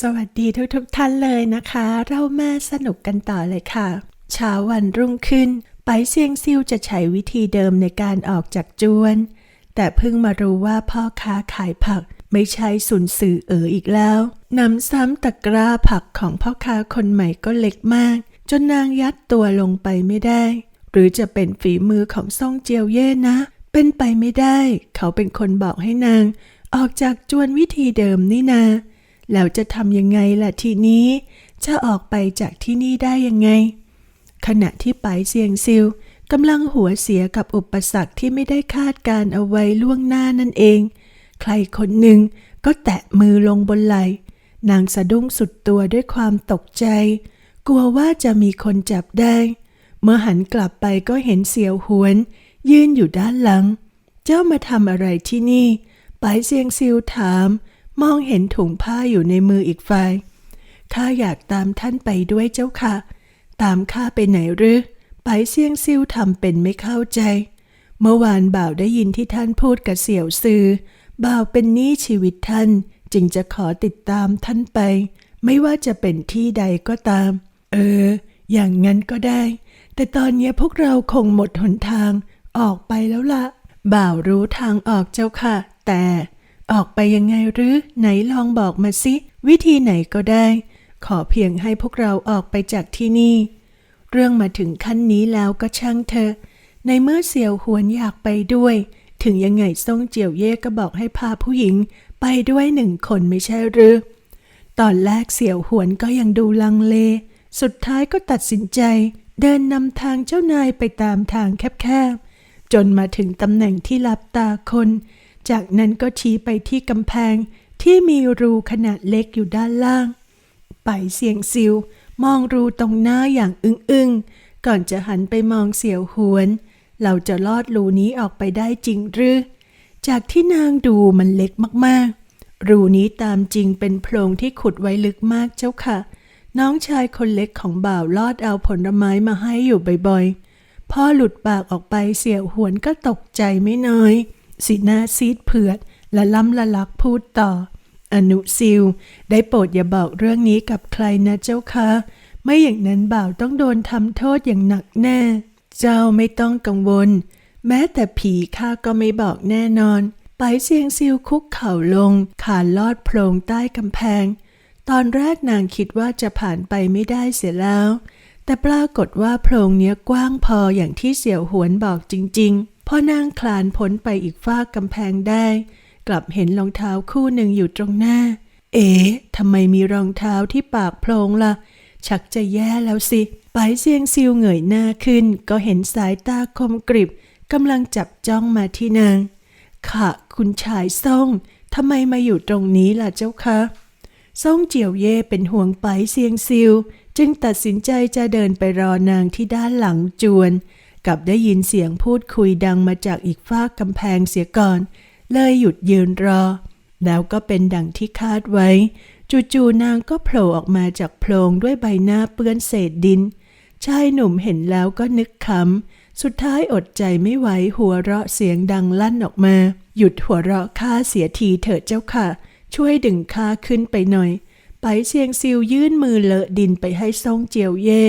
สวัสดีทุกทุกๆท่านเลยนะคะ เรามาสนุกกันต่อเลยค่ะ เช้าวันรุ่งขึ้น ไปเซียงซิวจะใช้วิธีเดิมในการออกจากจวน แต่เพิ่งมารู้ว่าพ่อค้าขายผักไม่ใช่สุนสื่อเอออีกแล้วนำซ้ำตะกร้าผักของพ่อค้าคนใหม่ก็เล็กมาก จนนางยัดตัวลงไปไม่ได้ หรือจะเป็นฝีมือของซ่องเจียวเย่นะ เป็นไปไม่ได้ เขาเป็นคนบอกให้นาง ออกจากจวนวิธีเดิมนี่นา แล้วจะทำยังไงล่ะทีนี้ จะออกไปจากที่นี่ได้ยังไง ขณะที่ไปเซียงซิวกำลังหัวเสียกับอุปสรรคที่ไม่ได้คาดการเอาไว้ล่วงหน้านั่นเอง ใครคนหนึ่งก็แตะมือลงบนไหล นางสะดุ้งสุดตัวด้วยความตกใจ กลัวว่าจะมีคนจับได้ เมื่อหันกลับไปก็เห็นเสียวหวน ยืนอยู่ด้านหลัง เจ้ามาทำอะไรที่นี่ ไปเซียงซิวถาม มองเห็นถุงผ้าอยู่ในมืออีกฝ่ายข้าอยากตามท่านไปด้วยเจ้าค่ะ ตามข้าไปไหนหรือไปเซียงซิวทำเป็นไม่เข้าใจ เมื่อวานบ่าวได้ยินที่ท่านพูดกับเสี่ยวซือบ่าวเป็นหนี้ชีวิตท่านจึงจะขอติดตามท่านไป ไม่ว่าจะเป็นที่ใดก็ตาม เออ อย่างงั้นก็ได้ แต่ตอนนี้พวกเราคงหมดหนทางออกไปแล้วละบ่าวรู้ทางออกเจ้าค่ะ แต่ ออกไปยังไงหรือ ไหนลองบอกมาสิวิธีไหนก็ได้ ขอเพียงให้พวกเราออกไปจากที่นี่ เรื่องมาถึงขั้นนี้แล้วก็ช่างเธอ ในเมื่อเสี่ยวหวนอยากไปด้วย ถึงยังไงซ่งเจียวเย่ก็บอกให้พาผู้หญิง ไปด้วยหนึ่งคนไม่ใช่หรือ ตอนแรกเสี่ยวหวนก็ยังดูลังเล สุดท้ายก็ตัดสินใจ เดินนำทางเจ้านายไปตามทางแคบๆจนมาถึงตำแหน่งที่ลับตาคน จากนั้นก็ชี้ไปที่กำแพงที่มีรูขนาดเล็กอยู่ด้านล่าง ไปเสียงซิว มองรูตรงหน้าอย่างอึ้งๆ ก่อนจะหันไปมองเสี่ยวหวน เราจะลอดรูนี้ออกไปได้จริงหรือ จากที่นางดูมันเล็กมากๆ รูนี้ตามจริงเป็นโพรงที่ขุดไว้ลึกมากเจ้าค่ะ น้องชายคนเล็กของบ่าวลอดเอาผลไม้มาให้อยู่บ่อยๆ พ่อหลุดปากออกไปเสี่ยวหวนก็ตกใจไม่น้อย สีหน้าซีดเผือดและล้ำละลักพูดต่อ อนุซิล ได้โปรดอย่าบอกเรื่องนี้กับใครนะเจ้าคะ ไม่อย่างนั้นบ่าวต้องโดนทำโทษอย่างหนักแน่ เจ้าไม่ต้องกังวล แม้แต่ผีข้าก็ไม่บอกแน่นอน ไปเซียงซิวคุกเข่าลง ขานลอดโพรงใต้กำแพง ตอนแรกนางคิดว่าจะผ่านไปไม่ได้เสียแล้ว แต่ปรากฏว่าโพรงเนี้ยกว้างพออย่างที่เสี่ยวหวนบอกจริง ๆ พอนางคลานพ้นไปอีกฟากกำแพงได้ กลับเห็นรองเท้าคู่หนึ่งอยู่ตรงหน้า เอ๋ทำไมมีรองเท้าที่ปากโพรงล่ะ ชักจะแย่แล้วสิไปเซียงซิวเหงยหน้าขึ้น ก็เห็นสายตาคมกริบกำลังจับจ้องมาที่นาง ค่ะคุณชายซ่งทำไมมาอยู่ตรงนี้ล่ะเจ้าคะซ่งเจียวเย่เป็นห่วงไปเซียงซิว จึงตัดสินใจจะเดินไปรอนางที่ด้านหลังจวน กับได้ยินเสียงพูดคุยดังมาจากอีกฟากำแพงเสียก่อน เลยหยุดยืนรอ แล้วก็เป็นดังที่คาดไว้ จู่ๆนางก็โผล่ออกมาจากโพรงด้วยใบหน้าเปื้อนเศษดิน ชายหนุ่มเห็นแล้วก็นึกขำสุดท้ายอดใจไม่ไหวหัวเราะเสียงดังลั่นออกมา หยุดหัวเราะข้าเสียทีเถิดเจ้าค่ะ ช่วยดึงข้าขึ้นไปหน่อย ไปเชียงซิวยื่นมือเลอะดินไปให้ซ่งเจียวเย่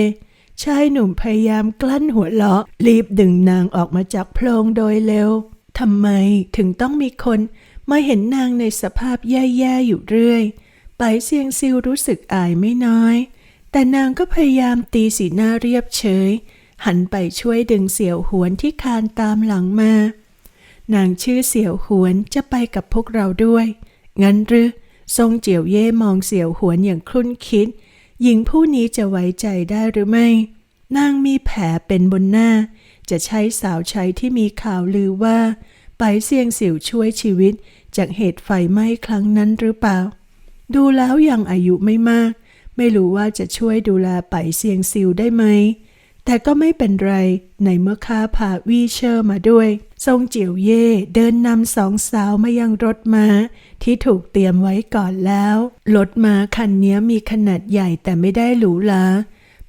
ชายหนุ่มพยายามกลั้นหัวเราะ รีบดึงนางออกมาจากโพรงโดยเร็วทำไมถึงต้องมีคนมาเห็นนางในสภาพแย่ๆอยู่เรื่อย ไปเซียงซิวรู้สึกอายไม่น้อย แต่นางก็พยายามตีสีหน้าเรียบเฉย หันไปช่วยดึงเสี่ยวหวนที่คานตามหลังมา นางชื่อเสี่ยวหวนจะไปกับพวกเราด้วย งั้นหรือทรงเจียวเย่มองเสี่ยวหวนอย่างคลุ่นคิด หญิงผู้นี้จะไว้ใจได้หรือไม่ นางมีแผลเป็นบนหน้า จะใช้สาวใช้ที่มีข่าวลือว่า ไปเสี่ยงสิวช่วยชีวิต จากเหตุไฟไหม้ครั้งนั้นหรือเปล่า ดูแล้วยังอายุไม่มาก ไม่รู้ว่าจะช่วยดูแลไปเซียงสิวได้ไหม แต่ก็ไม่เป็นไร ในเมื่อข้าพาวีเชอร์มาด้วย ทรงเจียวเย่เดินนำสองสาวมายังรถม้า ที่ถูกเตรียมไว้ก่อนแล้ว รถม้าคันนี้มีขนาดใหญ่แต่ไม่ได้หรูหรา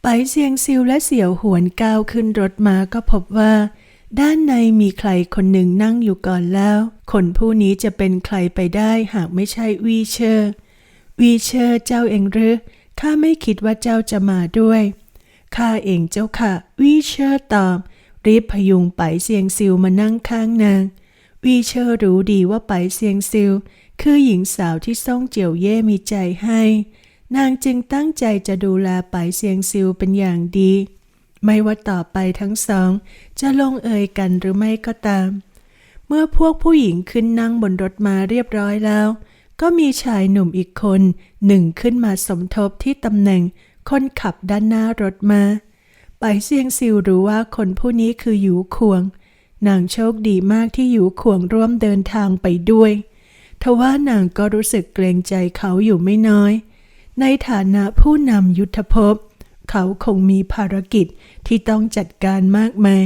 ไปเซียงซิวและเสี่ยวหวนก้าวขึ้นรถม้าก็พบว่า ด้านในมีใครคนหนึ่งนั่งอยู่ก่อนแล้ว คนผู้นี้จะเป็นใครไปได้หากไม่ใช่วีเชอร์ วีเชอร์เจ้าเองหรือข้าไม่คิดว่าเจ้าจะมาด้วย ข้าเองเจ้าค่ะ วีเชอร์ตอบรีบพยุงไปเซียงซิวมานั่งข้างนาง วีเชอร์รู้ดีว่าไปเซียงซิว คือหญิงสาวที่ซ่งเจียวเย่มีใจให้ นางจึงตั้งใจจะดูแลไปเซียงซิวเป็นอย่างดี ไม่ว่าต่อไปทั้งสอง จะลงเอยกันหรือไม่ก็ตาม เมื่อพวกผู้หญิงขึ้นนั่งบนรถมาเรียบร้อยแล้ว ก็มีชายหนุ่มอีกคนหนึ่งขึ้นมาสมทบที่ตำแหน่ง คนขับด้านหน้ารถมาไปเซียงซิวรู้ว่าคนผู้นี้คือหยูขวง นางโชคดีมากที่หยูขวงร่วมเดินทางไปด้วยทว่านางก็รู้สึกเกรงใจเขาอยู่ไม่น้อย ในฐานะผู้นำยุทธภพ เขาคงมีภารกิจที่ต้องจัดการมากมาย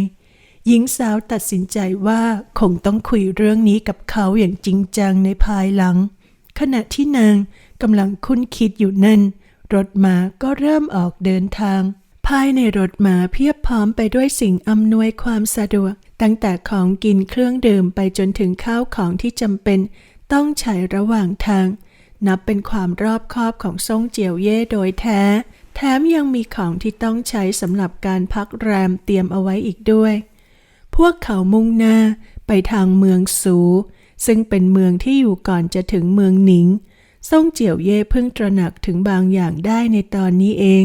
หญิงสาวตัดสินใจว่าคงต้องคุยเรื่องนี้กับเขาอย่างจริงจังในภายหลัง ขณะที่นางกำลังคุ้นคิดอยู่นั่น รถม้าก็เริ่มออกเดินทาง ภายในรถม้าเพียบพร้อมไปด้วยสิ่งอำนวยความสะดวก ตั้งแต่ของกินเครื่องดื่มไปจนถึงข้าวของที่จำเป็น ต้องใช้ระหว่างทาง นับเป็นความรอบคอบของซ่งเจียวเย่โดยแท้ แถมยังมีของที่ต้องใช้สำหรับการพักแรมเตรียมเอาไว้อีกด้วย พวกเขามุ่งหน้าไปทางเมืองสู ซึ่งเป็นเมืองที่อยู่ก่อนจะถึงเมืองหนิง ซ่งเจียวเย่เพิ่งตระหนักถึงบางอย่างได้ในตอนนี้เอง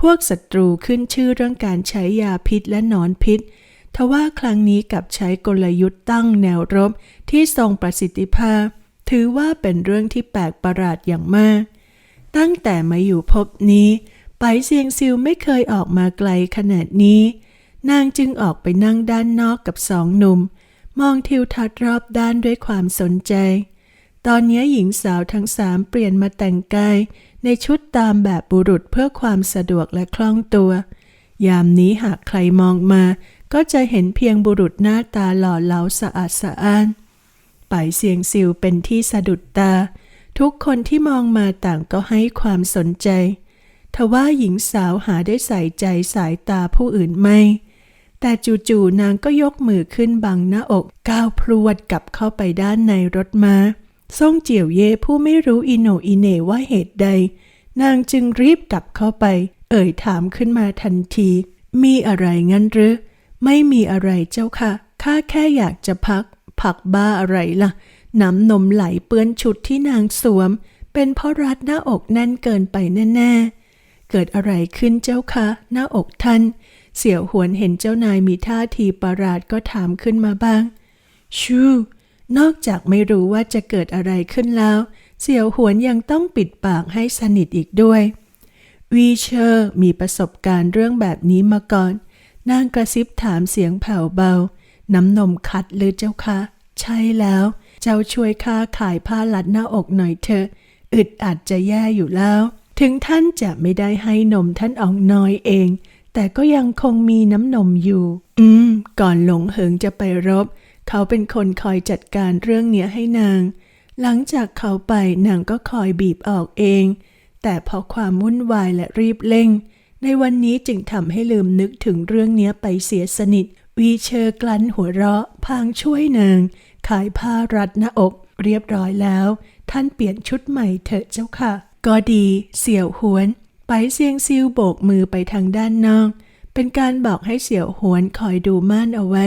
พวกศัตรูขึ้นชื่อเรื่องการใช้ยาพิษและนอนพิษ ทว่าครั้งนี้กลับใช้กลยุทธ์ตั้งแนวรบที่ทรงประสิทธิภาพ ถือว่าเป็นเรื่องที่แปลกประหลาดอย่างมาก ตั้งแต่มาอยู่พบนี้ ไปเซียงซิวไม่เคยออกมาไกลขนาดนี้ นางจึงออกไปนั่งด้านนอกกับสองหนุ่ม มองทิวทัศน์รอบด้านด้วยความสนใจ ตอนนี้หญิงสาวทั้งสามเปลี่ยนมาแต่งกายในชุดตามแบบบุรุษเพื่อความสะดวกและคล่องตัว ยามนี้หากใครมองมา ก็จะเห็นเพียงบุรุษหน้าตาหล่อเหลาสะอาดสะอ้านไปเสียงซิวเป็นที่สะดุดตา ทุกคนที่มองมาต่างก็ให้ความสนใจ ทว่าหญิงสาวหาได้ใส่ใจสายตาผู้อื่นไม่ แต่จู่ๆนางก็ยกมือขึ้นบังหน้าอกก้าวพรวดกลับเข้าไปด้านในรถมา้า ซ่งเจียวเย่ผู้ไม่รู้อิโนอิเนว่าเหตุใด นางจึงรีบกลับเข้าไป เอ่ยถามขึ้นมาทันที มีอะไรงั้นหรือ ไม่มีอะไรเจ้าค่ะ ข้าแค่อยากจะพัก ผักบ้าอะไรล่ะ น้ำนมไหลเปื้อนชุดที่นางสวม เป็นเพราะรัดหน้าอกแน่นเกินไปแน่ๆ เกิดอะไรขึ้นเจ้าคะ หน้าอกท่าน เสี่ยวหวนเห็นเจ้านายมีท่าทีประหลาดก็ถามขึ้นมาบ้าง ชู นอกจากไม่รู้ว่าจะเกิดอะไรขึ้นแล้ว เสี่ยวหวนยังต้องปิดปากให้สนิทอีกด้วย วีเชอร์มีประสบการณ์เรื่องแบบนี้มาก่อน นางกระซิบถามเสียงแผ่วเบา น้ำนมคัดหรือเจ้าคะ ใช่แล้ว เจ้าช่วยข้าขายผ้าลัดหน้าอกหน่อยเถอะ อึดอัดจะแย่อยู่แล้ว ถึงท่านจะไม่ได้ให้นมท่านอองน้อยเอง แต่ก็ยังคงมีน้ำนมอยู่ อืม ก่อนหลงเหิงจะไปรบ เขาเป็นคนคอยจัดการเรื่องเนี้ยให้นาง หลังจากเขาไปนางก็คอยบีบออกเอง แต่เพราะความวุ่นวายและรีบเร่ง ในวันนี้จึงทำให้ลืมนึกถึงเรื่องเนี้ยไปเสียสนิท วีเชอร์กลั้นหัวเราะ พางช่วยนาง ขายผ้ารัดหน้าอก เรียบร้อยแล้ว ท่านเปลี่ยนชุดใหม่เถอะเจ้าค่ะ ก็ดี เสี่ยวหวน ไปเซียงซิวโบกมือไปทางด้านนอก เป็นการบอกให้เสี่ยวหวนคอยดูม่านเอาไว้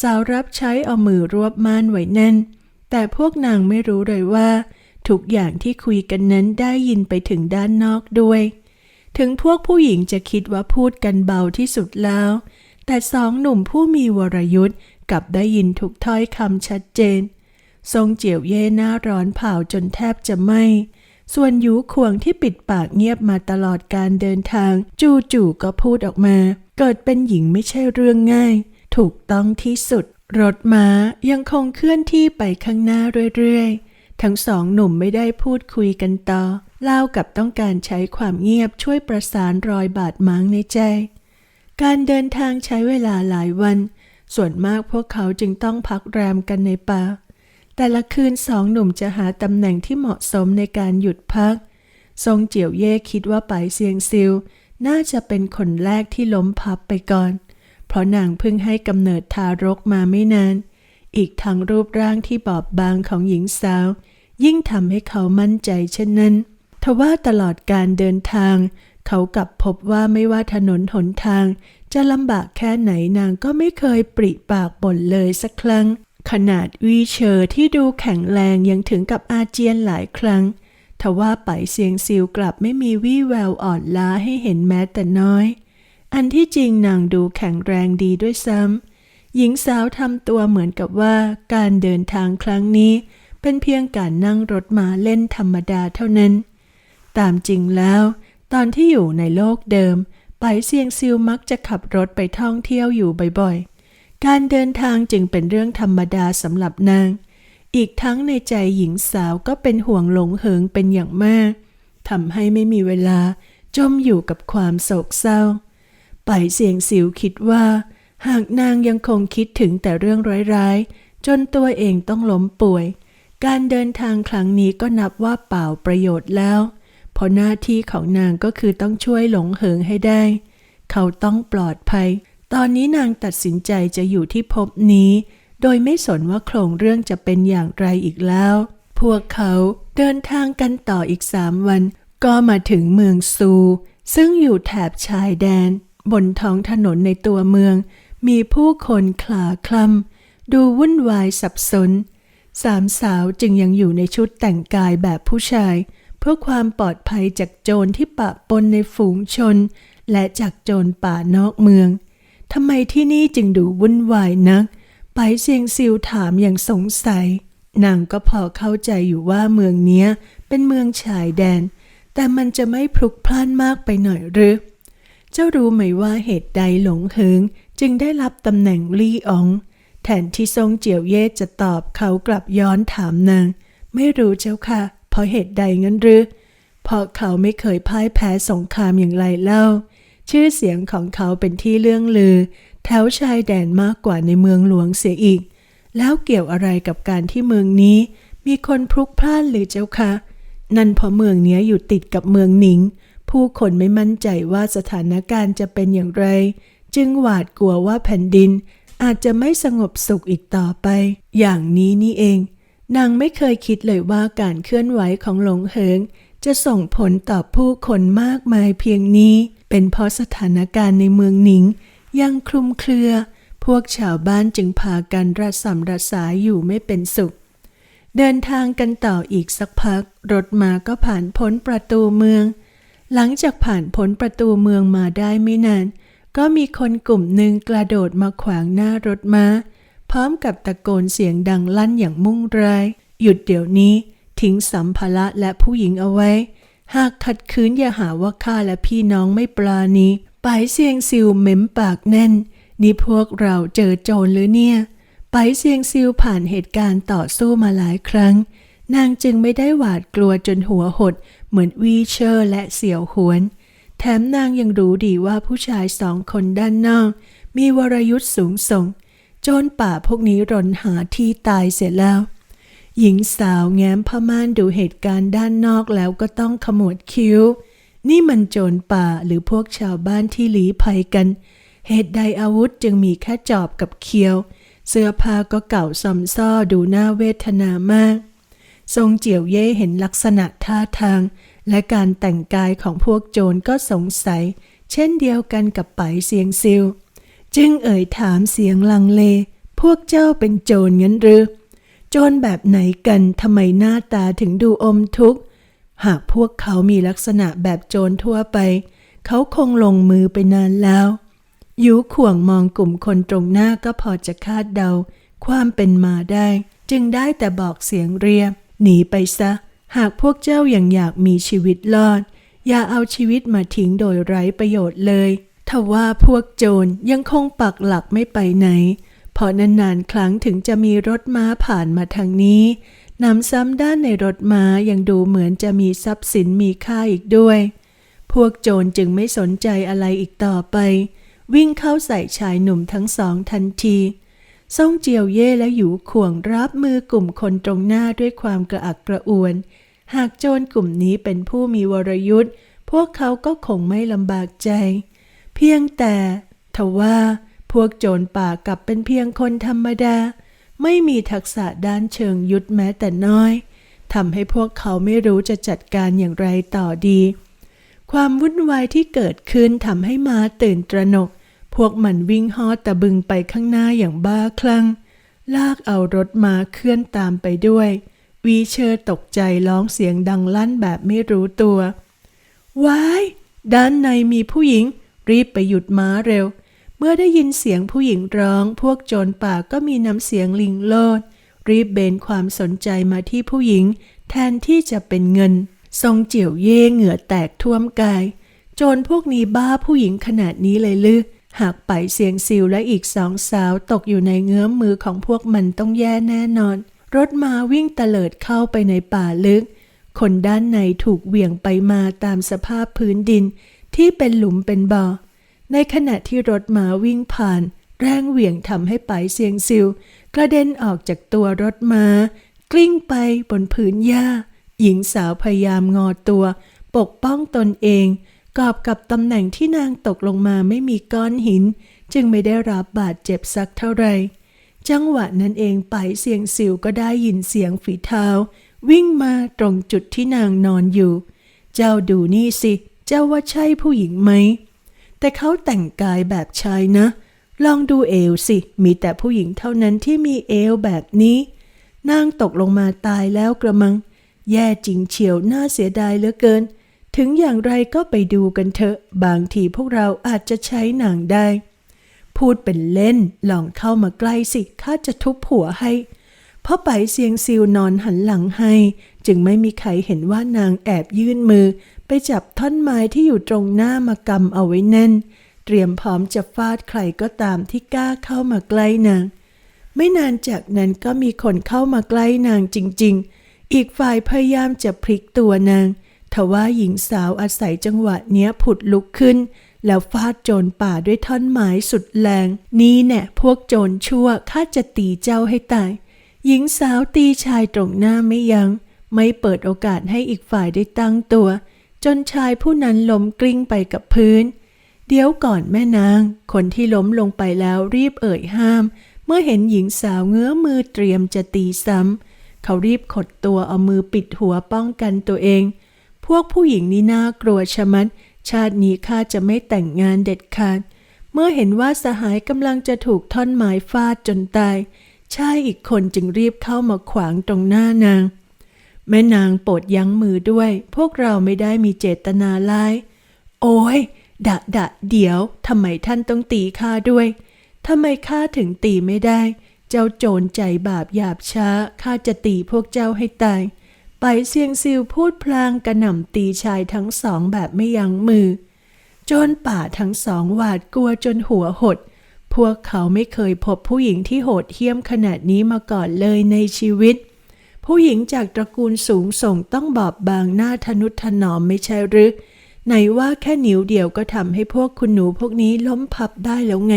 สาวรับใช้เอามือรวบม่านไว้แน่น แต่พวกนางไม่รู้เลยว่า ทุกอย่างที่คุยกันนั้นได้ยินไปถึงด้านนอกด้วย ถึงพวกผู้หญิงจะคิดว่าพูดกันเบาที่สุดแล้ว แต่สองหนุ่มผู้มีวรยุทธ์กลับได้ยินทุกถ้อยคำชัดเจน ทรงเจียวเย่หน้าร้อนเผาจนแทบจะไหมส่วนยูขวงที่ปิดปากเงียบมาตลอดการเดินทาง จู่ๆก็พูดออกมา เกิดเป็นหญิงไม่ใช่เรื่องง่าย ถูกต้องที่สุด รถม้ายังคงเคลื่อนที่ไปข้างหน้าเรื่อยๆ ทั้งสองหนุ่มไม่ได้พูดคุยกันต่อเล่ากับต้องการใช้ความเงียบช่วยประสานรอยบาดหมางในใจ การเดินทางใช้เวลาหลายวัน ส่วนมากพวกเขาจึงต้องพักแรมกันในป่า แต่ละคืนสองหนุ่มจะหาตำแหน่งที่เหมาะสมในการหยุดพัก ทรงเจียวเย่คิดว่าไปเซียงซิลน่าจะเป็นคนแรกที่ล้มพับไปก่อน เพราะนางเพิ่งให้กำเนิดทารกมาไม่นาน อีกทั้งรูปร่างที่บอบบางของหญิงสาว ยิ่งทำให้เขามั่นใจเช่นนั้นทว่าตลอดการเดินทาง เขากลับพบว่าไม่ว่าถนนหนทาง จะลำบากแค่ไหนนางก็ไม่เคยปริปากบ่นเลยสักครั้ง ขนาดวีเชอร์ที่ดูแข็งแรงยังถึงกับอาเจียนหลายครั้งทว่าไปเซียงซิวกลับไม่มีวี่แววอ่อนล้าให้เห็นแม้แต่น้อย อันที่จริงนางดูแข็งแรงดีด้วยซ้ำหญิงสาวทำตัวเหมือนกับว่าการเดินทางครั้งนี้ เป็นเพียงการนั่งรถมาเล่นธรรมดาเท่านั้น ตามจริงแล้ว ตอนที่อยู่ในโลกเดิม ไปเซียงซิวมักจะขับรถไปท่องเที่ยวอยู่บ่อยๆ การเดินทางจึงเป็นเรื่องธรรมดาสำหรับนาง อีกทั้งในใจหญิงสาวก็เป็นห่วงหลงเหิงเป็นอย่างมากทำให้ไม่มีเวลาจมอยู่กับความโศกเศร้า ไปเสียงสิวคิดว่า หากนางยังคงคิดถึงแต่เรื่องร้ายๆ จนตัวเองต้องล้มป่วย การเดินทางครั้งนี้ก็นับว่าเปล่าประโยชน์แล้ว เพราะหน้าที่ของนางก็คือต้องช่วยหลงเหิงให้ได้ เขาต้องปลอดภัย ตอนนี้นางตัดสินใจจะอยู่ที่ภพนี้ โดยไม่สนว่าโครงเรื่องจะเป็นอย่างไรอีกแล้ว พวกเขาเดินทางกันต่ออีกสามวัน ก็มาถึงเมืองซู ซึ่งอยู่แถบชายแดน บนท้องถนนในตัวเมือง มีผู้คนคลาคลำดูวุ่นวายสับสน สามสาวจึงยังอยู่ในชุดแต่งกายแบบผู้ชาย เพื่อความปลอดภัยจากโจรที่ปะปนในฝูงชน และจากโจรป่านอกเมืองทำไมที่นี่จึงดูวุ่นวายนัก ไปเซียงซิวถามอย่างสงสัย นางก็พอเข้าใจอยู่ว่าเมืองเนี้ยเป็นเมืองชายแดน แต่มันจะไม่พลุกพล่านมากไปหน่อยหรือ เจ้ารู้ไหมว่าเหตุใดหลงเหิงจึงได้รับตำแหน่งลี่ออง แทนที่ทรงเจียวเย่จะตอบเขากลับย้อนถามนาง ไม่รู้เจ้าค่ะ เพราะเหตุใดงั้นหรือเพราะเขาไม่เคยพ่ายแพ้สงครามอย่างไรเล่า ชื่อเสียงของเขาเป็นที่เลื่องลือ แถวชายแดนมากกว่าในเมืองหลวงเสียอีก แล้วเกี่ยวอะไรกับการที่เมืองนี้ มีคนพลุกพล่านหรือเจ้าคะนั่นเพราะเมืองเนี้ยอยู่ติดกับเมืองหนิง ผู้คนไม่มั่นใจว่าสถานการณ์จะเป็นอย่างไร จึงหวาดกลัวว่าแผ่นดิน อาจจะไม่สงบสุขอีกต่อไป อย่างนี้นี่เอง นางไม่เคยคิดเลยว่าการเคลื่อนไหวของหลงเหิง จะส่งผลต่อผู้คนมากมายเพียงนี้ เป็นเพราะสถานการณ์ในเมืองหนิง ยังคลุมเครือ พวกชาวบ้านจึงพากันระสำระสายอยู่ไม่เป็นสุขเดินทางกันต่ออีกสักพัก รถมาก็ผ่านพ้นประตูเมือง หลังจากผ่านพ้นประตูเมืองมาได้ไม่นาน ก็มีคนกลุ่มหนึ่งกระโดดมาขวางหน้ารถม้า พร้อมกับตะโกนเสียงดังลั่นอย่างมุ่งร้าย หยุดเดี๋ยวนี้ ทิ้งสัมภาระและผู้หญิงเอาไว้ หากขัดขืนอย่าหาว่าข้าและพี่น้องไม่ปราณีไปเสียงซิวเม้มปากแน่น นี่พวกเราเจอโจรหรือเนี่ย ไปเซียงซิวผ่านเหตุการณ์ต่อสู้มาหลายครั้ง นางจึงไม่ได้หวาดกลัวจนหัวหด เหมือนวีเชอร์และเสี่ยวหวน แถมนางยังรู้ดีว่าผู้ชายสองคนด้านนอก มีวรยุทธ์สูงส่ง โจรป่าพวกนี้รนหาที่ตายเสร็จแล้ว หญิงสาวแง้มผ้าม่านดูเหตุการณ์ด้านนอกแล้วก็ต้องขมวดคิ้ว นี่มันโจรป่าหรือพวกชาวบ้านที่หลีภัยกัน เหตุใดอาวุธจึงมีแค่จอบกับเคียว เสื้อผ้าก็เก่าซอมซ่อดูน่าเวทนามาก ทรงเจียวเย่เห็นลักษณะท่าทาง และการแต่งกายของพวกโจรก็สงสัย เช่นเดียวกันกับไปเสียงซิวจึงเอ่ยถามเสียงลังเล พวกเจ้าเป็นโจรงั้นหรือ โจรแบบไหนกันทำไมหน้าตาถึงดูอมทุกข์ หากพวกเขามีลักษณะแบบโจรทั่วไป เขาคงลงมือไปนานแล้วยูข่วงมองกลุ่มคนตรงหน้าก็พอจะคาดเดา ความเป็นมาได้ จึงได้แต่บอกเสียงเรียบ หนีไปซะ หากพวกเจ้ายัางอยากมีชีวิตรอด อย่าเอาชีวิตมาทิ้งโดยไร้ประโยชน์เลยทว่าพวกโจรยังคงปักหลักไม่ไปไหน เพราะนานๆครั้งถึงจะมีรถม้าผ่านมาทางนี้นำซ้ำด้านในรถม้ายังดูเหมือนจะมีทรัพย์สินมีค่าอีกด้วย พวกโจรจึงไม่สนใจอะไรอีกต่อไป วิ่งเข้าใส่ชายหนุ่มทั้งสองทันที ซ่งเจียวเย่และหยูข่วงรับมือกลุ่มคนตรงหน้าด้วยความกระอักกระอ่วน หากโจรกลุ่มนี้เป็นผู้มีวรยุทธ์ พวกเขาก็คงไม่ลำบากใจ เพียงแต่ทว่าพวกโจรป่ากลับเป็นเพียงคนธรรมดา ไม่มีทักษะด้านเชิงยุทธแม้แต่น้อยทำให้พวกเขาไม่รู้จะจัดการอย่างไรต่อดี ความวุ่นวายที่เกิดขึ้นทำให้มาตื่นตระหนก พวกมันวิ่งฮอดตะบึงไปข้างหน้าอย่างบ้าคลั่ง ลากเอารถมาเคลื่อนตามไปด้วย วีเชอร์ตกใจร้องเสียงดังลั่นแบบไม่รู้ตัวว้าย ด้านในมีผู้หญิง รีบไปหยุดม้าเร็ว เมื่อได้ยินเสียงผู้หญิงร้อง พวกโจรป่าก็มีน้ำเสียงลิงโลด รีบเบนความสนใจมาที่ผู้หญิง แทนที่จะเป็นเงิน ทรงเจียวเย่เหงื่อแตกท่วมกาย โจรพวกนี้บ้าผู้หญิงขนาดนี้เลยลือ หากไปเสียงซิวและอีกสองสาวตกอยู่ในเงื้อมมือของพวกมันต้องแย่แน่นอน รถมาวิ่งเตลิดเข้าไปในป่าลึก คนด้านในถูกเหวี่ยงไปมาตามสภาพพื้นดิน ที่เป็นหลุมเป็นบ่อ ในขณะที่รถม้าวิ่งผ่าน แรงเหวี่ยงทำให้ไปเสียงซิว กระเด็นออกจากตัวรถม้ากลิ้งไปบนผืนหญ้า หญิงสาวพยายามงอตัว ปกป้องตนเอง กอบกับตำแหน่งที่นางตกลงมาไม่มีก้อนหิน จึงไม่ได้รับบาดเจ็บสักเท่าไหร่จังหวะนั้นเองไปเสียงสิวก็ได้ยินเสียงฝีเท้า วิ่งมาตรงจุดที่นางนอนอยู่ เจ้าดูนี่สิ เจ้าว่าใช่ผู้หญิงไหม แต่เขาแต่งกายแบบชายนะ ลองดูเอวสิ มีแต่ผู้หญิงเท่านั้นที่มีเอวแบบนี้ นางตกลงมาตายแล้วกระมัง แย่จริงเฉียวน่าเสียดายเหลือเกิน ถึงอย่างไรก็ไปดูกันเถอะ บางทีพวกเราอาจจะใช้นางได้ พูดเป็นเล่น ลองเข้ามาใกล้สิข้าจะทุบหัวให้พราะไปเสียงซิวนอนหันหลังให้ จึงไม่มีใครเห็นว่านางแอบยื่นมือ ไปจับท่อนไม้ที่อยู่ตรงหน้ามากำเอาไว้แน่น เตรียมพร้อมจะฟาดใครก็ตามที่กล้าเข้ามาใกล้นาง ไม่นานจากนั้นก็มีคนเข้ามาใกล้นางจริง ๆ อีกฝ่ายพยายามจะพลิกตัวนาง ทว่าหญิงสาวอาศัยจังหวะเนี้ยผุดลุกขึ้น แล้วฟาดโจรป่าด้วยท่อนไม้สุดแรง นี่แน่พวกโจรชั่วข้าจะตีเจ้าให้ตาย หญิงสาวตีชายตรงหน้าไม่ยัง้งไม่เปิดโอกาสให้อีกฝ่ายได้ตั้งตัว จนชายผู้นั้นล้มกลิ้งไปกับพื้น เดี๋ยวก่อนแม่นาง คนที่ล้มลงไปแล้วรีบเอ่ยห้าม เมื่อเห็นหญิงสาวเงื้อมือเตรียมจะตีซ้ำเขารีบขดตัวเอามือปิดหัวป้องกันตัวเอง พวกผู้หญิงนี่น่ากลัวชะมัด ชาตินี้ข้าจะไม่แต่งงานเด็ดขาด เมื่อเห็นว่าสหายกำลังจะถูกท่อนไม้ฟาดจนตาย ชายอีกคนจึงรีบเข้ามาขวางตรงหน้านาง แม่นางโปรดยั้งมือด้วย พวกเราไม่ได้มีเจตนาร้าย โอ้ยดะดะเดี๋ยวทำไมท่านต้องตีข้าด้วยทำไมข้าถึงตีไม่ได้ เจ้าโจรใจบาปหยาบช้าข้าจะตีพวกเจ้าให้ตาย ไปเซียงซิวพูดพลางกระหน่ำตีชายทั้งสองแบบไม่ยั้งมือ โจรป่าทั้งสองหวาดกลัวจนหัวหด พวกเขาไม่เคยพบผู้หญิงที่โหดเหี้ยมขนาดนี้มาก่อนเลยในชีวิต ผู้หญิงจากตระกูลสูงส่งต้องบอบบางหน้าทนุถนอมไม่ใช่หรือไหนว่าแค่นิ้วเดียวก็ทำให้พวกคุณหนูพวกนี้ล้มพับได้แล้วไง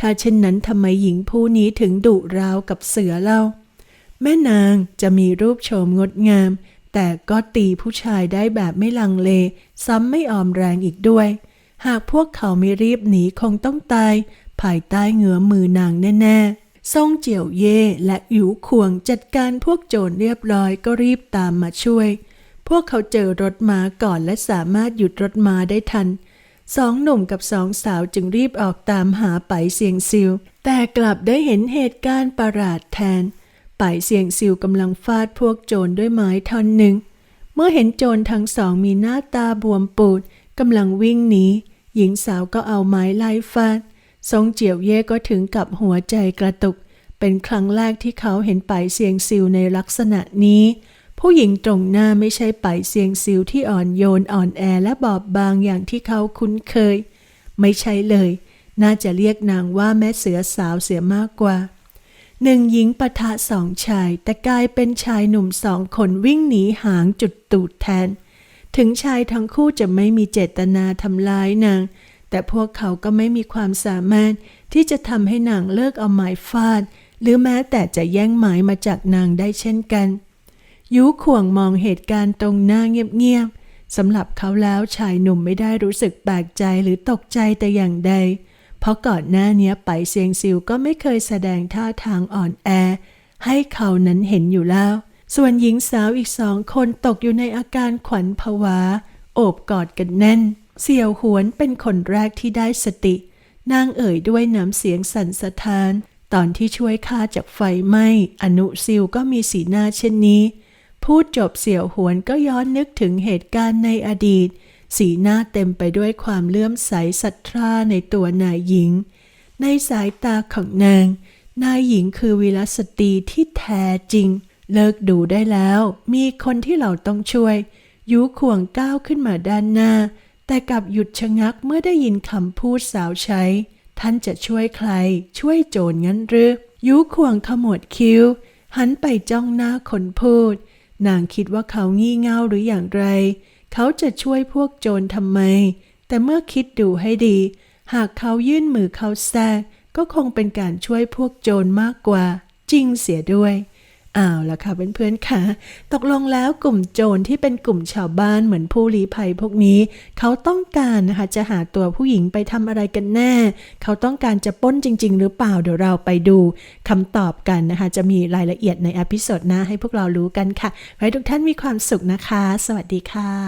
ถ้าเช่นนั้นทำไมหญิงผู้นี้ถึงดุราวกับเสือเล่า แม่นางจะมีรูปโฉมงดงาม แต่ก็ตีผู้ชายได้แบบไม่ลังเล ซ้ำไม่ออมแรงอีกด้วย หากพวกเขาไม่รีบหนีคงต้องตาย ภายใต้เงื้อมือนางแน่ๆซ่งเจียวเย่และหยูขวงจัดการพวกโจรเรียบร้อยก็รีบตามมาช่วย พวกเขาเจอรถม้าก่อนและสามารถหยุดรถม้าได้ทันสองหนุ่มกับสองสาวจึงรีบออกตามหาไปเสียงซิว แต่กลับได้เห็นเหตุการณ์ประหลาดแทน ไปเสียงซิวกำลังฟาดพวกโจรด้วยไม้ท่อนหนึ่ง เมื่อเห็นโจรทั้งสองมีหน้าตาบวมปูดกำลังวิ่งหนี หญิงสาวก็เอาไม้ไล่ฟาด ทรงเจียวเย่ก็ถึงกับหัวใจกระตุก เป็นครั้งแรกที่เขาเห็นไปเสียงซิวในลักษณะนี้ ผู้หญิงตรงหน้าไม่ใช่ไปเสียงซิวที่อ่อนโยนอ่อนแอและบอบบางอย่างที่เขาคุ้นเคย ไม่ใช่เลย น่าจะเรียกนางว่าแม่เสือสาวเสียมากกว่า หนึ่งหญิงปะทะสองชาย แต่กลายเป็นชายหนุ่มสองคนวิ่งหนีหางจุดตูดแทน ถึงชายทั้งคู่จะไม่มีเจตนาทำร้ายนาง แต่พวกเขาก็ไม่มีความสามารถที่จะทำให้นางเลิกเอาไม้ฟาด หรือแม้แต่จะแย่งไม้มาจากนางได้เช่นกันยุข่วงมองเหตุการณ์ตรงหน้าเงียบๆสำหรับเขาแล้วชายหนุ่มไม่ได้รู้สึกแปลกใจหรือตกใจแต่อย่างใด ราะก่อนหน้าเนี้ยไปเซียงซิวก็ไม่เคยแสดงท่าทางอ่อนแอ ให้เขานั้นเห็นอยู่แล้ว ส่วนหญิงสาวอีกสองคนตกอยู่ในอาการขวัญผวา โอบกอดกันแน่น เสี่ยวหวนเป็นคนแรกที่ได้สติ นางเอ่ยด้วยน้ำเสียงสั่นสะท้าน ตอนที่ช่วยข้าจากไฟไหม้อนุซิลก็มีสีหน้าเช่นนี้ พูดจบเสี่ยวหวนก็ย้อนนึกถึงเหตุการณ์ในอดีต สีหน้าเต็มไปด้วยความเลื่อมใสศรัทธาในตัวนายหญิง ในสายตาของนาง นายหญิงคือวีรสตรีที่แท้จริง เลิกดูได้แล้ว มีคนที่เราต้องช่วยยูข่วงก้าวขึ้นมาด้านหน้า แต่กลับหยุดชะงักเมื่อได้ยินคำพูดสาวใช้ ท่านจะช่วยใคร ช่วยโจรงั้นหรือยูข่วงขมวดคิ้ว หันไปจ้องหน้าคนพูด นางคิดว่าเขางี่เง่าหรืออย่างไร เขาจะช่วยพวกโจรทำไม แต่เมื่อคิดดูให้ดี หากเขายื่นมือเขาแทรกก็คงเป็นการช่วยพวกโจรมากกว่า จริงเสียด้วยอ้าวละค่ะเพื่อนๆค่ะ ตกลงแล้วกลุ่มโจรที่เป็นกลุ่มชาวบ้านเหมือนผู้ลี้ภัยพวกนี้ เขาต้องการนะคะจะหาตัวผู้หญิงไปทำอะไรกันแน่ เขาต้องการจะป้นจริง ๆ หรือเปล่าเดี๋ยวเราไปดูคำตอบกันนะคะ จะมีรายละเอียดในอพิโซดหน้าให้พวกเรารู้กันค่ะไว้ทุกท่านมีความสุขนะคะ สวัสดีค่ะ